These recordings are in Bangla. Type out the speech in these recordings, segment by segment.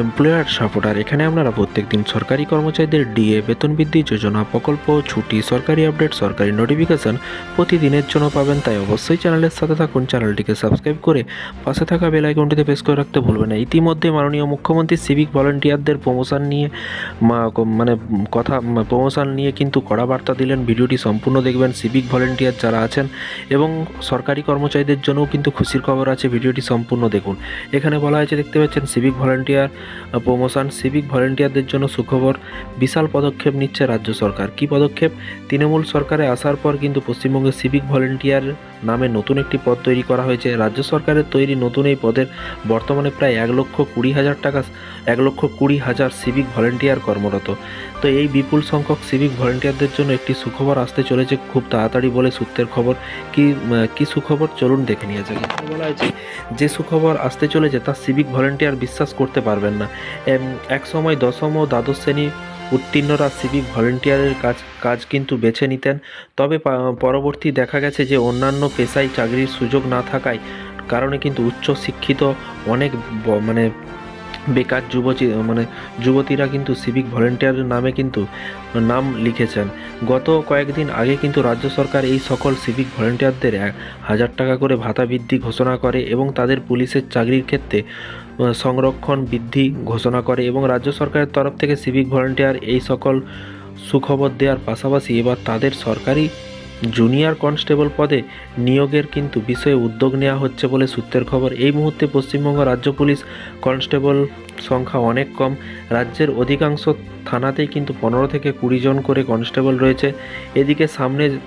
Employer supporter. এখানে আপনারা প্রত্যেকদিন সরকারি কর্মচারীদের ডিএ, বেতন বৃদ্ধি, যোজনা প্রকল্প, ছুটি, সরকারি আপডেট, সরকারি নোটিফিকেশন প্রতিদিনের জন্য পাবেন। তাই অবশ্যই চ্যানেলের সাথে থাকুন। চ্যানেলটিকে সাবস্ক্রাইব করে পাশে থাকা বেল আইকনটিতে প্রেস করে রাখতে ভুলবেন না। ইতিমধ্যে মাননীয় মুখ্যমন্ত্রী সিভিক ভলান্টিয়ারদের প্রমোশন নিয়ে মানে কথা প্রমোশন নিয়ে কিন্তু কড়া বার্তা দিলেন। ভিডিওটি সম্পূর্ণ দেখবেন। সিভিক ভলেন্টিয়ার যারা আছেন এবং সরকারি কর্মচারীদের জন্যও কিন্তু খুশির খবর আছে। ভিডিওটি সম্পূর্ণ দেখুন। এখানে বলা হয়েছে, দেখতে পাচ্ছেন, সিভিক ভলেন্টিয়ার প্রমোশন সিভিক ভলেন্টিয়ারদের জন্য সুখবর, বিশাল পদক্ষেপ নিচ্ছে রাজ্য সরকার। কি পদক্ষেপ? তৃণমূল সরকারে আসার পর কিন্তু পশ্চিমবঙ্গে সিভিক ভলেন্টিয়ার নামে নতুন একটি পদ তৈরি করা হয়েছে। রাজ্য সরকারের তৈরি নতুন এই পদের বর্তমানে প্রায় এক লক্ষ কুড়ি হাজার টাকা, এক লক্ষ কুড়ি হাজার সিভিক ভলেন্টিয়ার কর্মরত। তো এই বিপুল সংখ্যক সিভিক ভলেন্টিয়ারদের জন্য একটি সুখবর আসতে চলেছে খুব তাড়াতাড়ি বলে সূত্রের খবর। কি কি সুখবর? চলুন দেখে নিয়ে যাক। বলা হয়েছে, যে সুখবর আসতে চলেছে তা সিভিক ভলেন্টিয়ার বিশ্বাস করতে পারবেন না এম, এক সময় দশম ও দ্বাদশ শ্রেণি উত্তীর্ণরা সিভিক ভলেন্টিয়ারের কাজ কাজ কিন্তু বেছে নিতেন। তবে পরবর্তী দেখা গেছে যে অন্যান্য পেশায় চাকরির সুযোগ না থাকায় কারণে কিন্তু উচ্চ শিক্ষিত অনেক মানে বেকার যুবতী মানে যুবতীরা কিন্তু সিভিক ভলেন্টিয়ারের নামে কিন্তু নাম লিখেছেন। গত কয়েকদিন আগে কিন্তু রাজ্য সরকার এই সকল সিভিক ভলেন্টিয়ারদের এক হাজার টাকা করে ভাতা বৃদ্ধি ঘোষণা করে এবং তাদের পুলিশের চাকরির ক্ষেত্রে সংরক্ষণ বৃদ্ধি ঘোষণা করে এবং রাজ্য সরকারের তরফ থেকে সিভিক ভলেন্টিয়ার এই সকল সুখবর দেওয়ার পাশাপাশি এবার তাদের সরকারি জুনিয়র কনস্টেবল পদে নিয়োগের কিন্তু বিষয়ে উদ্যোগ নেওয়া হচ্ছে বলে সূত্রের খবর। এই মুহূর্তে পশ্চিমবঙ্গ রাজ্য পুলিশ কনস্টেবল সংখ্যা অনেক কম। রাজ্যের অধিকাংশ থানাতেই কিন্তু পনেরো থেকে কুড়ি জন করে কনস্টেবল রয়েছে। এদিকে সামনে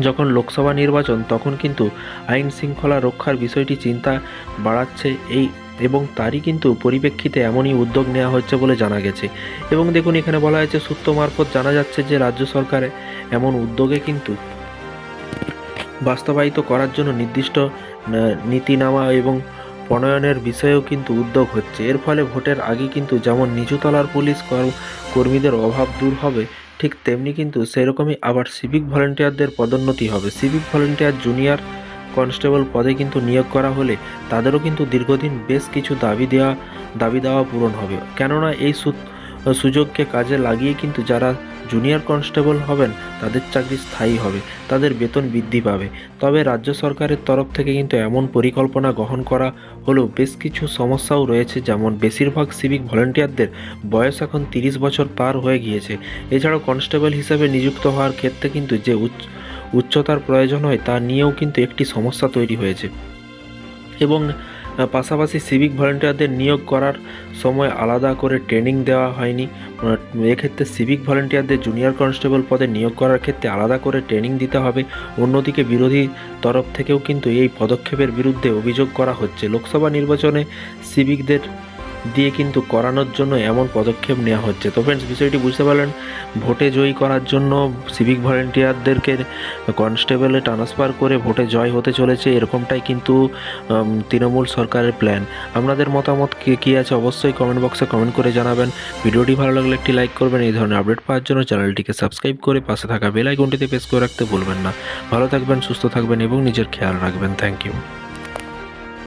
যখন লোকসভা নির্বাচন, তখন কিন্তু আইন শৃঙ্খলা রক্ষার বিষয়টি চিন্তা বাড়াচ্ছে। এই এবং তারই কিন্তু পরিপ্রেক্ষিতে এমনই উদ্যোগ নেওয়া হচ্ছে বলে জানা গেছে। এবং দেখুন, এখানে বলা হয়েছে, সূত্র মারফত জানা যাচ্ছে যে রাজ্য সরকারে এমন উদ্যোগে কিন্তু বাস্তবায়িত করার জন্য নির্দিষ্ট নীতিনামা এবং প্রণয়নের বিষয়েও কিন্তু উদ্যোগ হচ্ছে। এর ফলে ভোটের আগে কিন্তু যেমন নিচুতলার পুলিশ কর- কর্মীদের অভাব দূর হবে, ঠিক তেমনি কিন্তু সেরকমই আবার সিভিক ভলেন্টিয়ারদের পদোন্নতি হবে। সিভিক ভলেন্টিয়ার জুনিয়র কনস্টেবল পদে কিন্তু নিয়োগ করা হলে তাদেরও কিন্তু দীর্ঘদিন বেশ কিছু দাবি দেওয়া দাবি দেওয়া পূরণ হবে। কেননা এই সুযোগকে কাজে লাগিয়ে কিন্তু যারা জুনিয়র কনস্টেবল হবেন, তাদের চাকরি স্থায়ী হবে, তাদের বেতন বৃদ্ধি পাবে। তবে রাজ্য সরকারের তরফ থেকে কিন্তু এমন পরিকল্পনা গ্রহণ করা হলেও বেশ কিছু সমস্যাও রয়েছে, যেমন বেশিরভাগ সিভিক ভলেন্টিয়ারদের বয়স এখন তিরিশ বছর পার হয়ে গিয়েছে। এছাড়াও কনস্টেবল হিসেবে নিযুক্ত হওয়ার ক্ষেত্রে কিন্তু যে উচ্চ উচ্চতার প্রয়োজন হয়, তা নিয়েও কিন্তু একটি সমস্যা তৈরি হয়েছে। এবং পাশাপাশি সিভিক ভলেন্টিয়ারদের নিয়োগ করার সময় আলাদা করে ট্রেনিং দেওয়া হয়নি। এক্ষেত্রে সিভিক ভলেন্টিয়ারদের জুনিয়র কনস্টেবল পদে নিয়োগ করার ক্ষেত্রে আলাদা করে ট্রেনিং দিতে হবে। অন্যদিকে বিরোধী তরফ থেকেও কিন্তু এই পদক্ষেপের বিরুদ্ধে অভিযোগ করা হচ্ছে। লোকসভা নির্বাচনে সিভিকদের দিয়ে কিন্তু করানোর জন্য এমন পদক্ষেপ নেওয়া হচ্ছে। তো ফ্রেন্ডস বিষয়টি বুঝতে পারলেন, ভোটে জয়ী করার জন্য সিভিক ভলেন্টিয়ারদেরকে কনস্টেবলে ট্রান্সফার করে ভোটে জয় হতে চলেছে, এরকমটাই কিন্তু তৃণমূল সরকারের প্ল্যান আপনাদের মতামত কী কী আছে অবশ্যই কমেন্ট বক্সে কমেন্ট করে জানাবেন। ভিডিওটি ভালো লাগলে একটি লাইক করবেন, এই ধরনের আপডেট পাওয়ার জন্য চ্যানেলটিকে সাবস্ক্রাইব করে পাশে থাকা বেল আইকনটিতে প্রেস করে রাখতে ভুলবেন না। ভালো থাকবেন, সুস্থ থাকবেন এবং নিজের খেয়াল রাখবেন। Thank you